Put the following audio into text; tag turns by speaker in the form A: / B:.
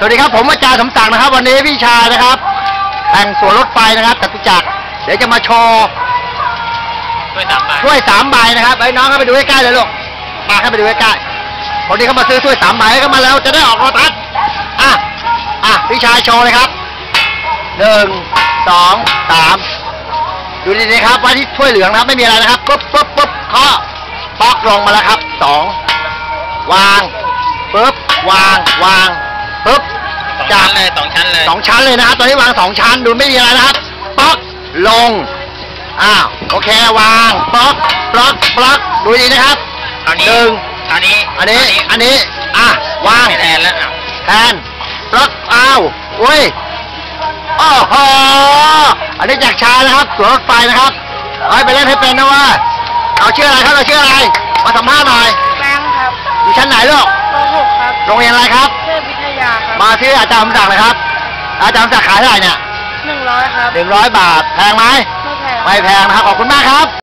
A: สวัสดีครับผมอาจารย์สมศักดิ์นะครับ วันนี้พี่ชายนะครับแห่งสวนรถไฟนะครับจตุจักรเดี๋ยวจะมาโชว์
B: ด้วยสามใบ
A: ถ้วยสามใบนะครับไอ้น้องเข้าไปดูใกล้ๆเลยลูกมาเข้าไปดูใกล้ๆคนที่เขามาซื้อถ้วยสามใบก็มาแล้วจะได้ออกโรตัสอะอะพี่ชายโชว์เลยครับหนึ่งสองสามดูดีๆครับว่าที่ถ้วยเหลืองนะครับไม่มีอะไรนะครับปุ๊บปุ๊บปุ๊บเคาะป๊อกลงมาแล้วครับสองวางปุ๊บวางวางปุ๊บ
B: สอง
A: จั
B: ชั้
A: บ
B: นเลยสองชั้นเลย
A: สองชั้นเลยนะครับตอนนี้วางสองชั้นดูไม่มีอะไรนะครับป๊อกลงอ้าวโอเควางป๊อกบล็อกบล็อกดูดีนะครับ
B: ตอนนี้
A: หนึ่ง
B: ตอนนี้
A: อันนี้อันนี้อะวาง
B: ไม่แทนแล้วอะ
A: แทนบล็อกอ้าวเว้ยโอ้โหอันนี้จากชายนะครับสวนรถไฟนะครับเอาให้ไปเล่นให้เป็นนะว่าเราชื่ออะไรครับเราชื่ออะไรมาสัมภาษณ์หน่อย
C: แบงค์ครับ
A: อยู่ชั้นไหนลูก
C: ป .6 ครับ
A: โรงเรียนอะไรครับ มาที่อาจารย์สมศักดิ์เลยครับ อาจารย์สมศักดิ์ขายเท่าไหร่เนี่ย
C: หนึ่งร้อยครับ
A: หนึ่งร้อยบาท แพงไหม
C: ไม่แพง
A: ไม่แพงนะครับ ขอบคุณมากครับ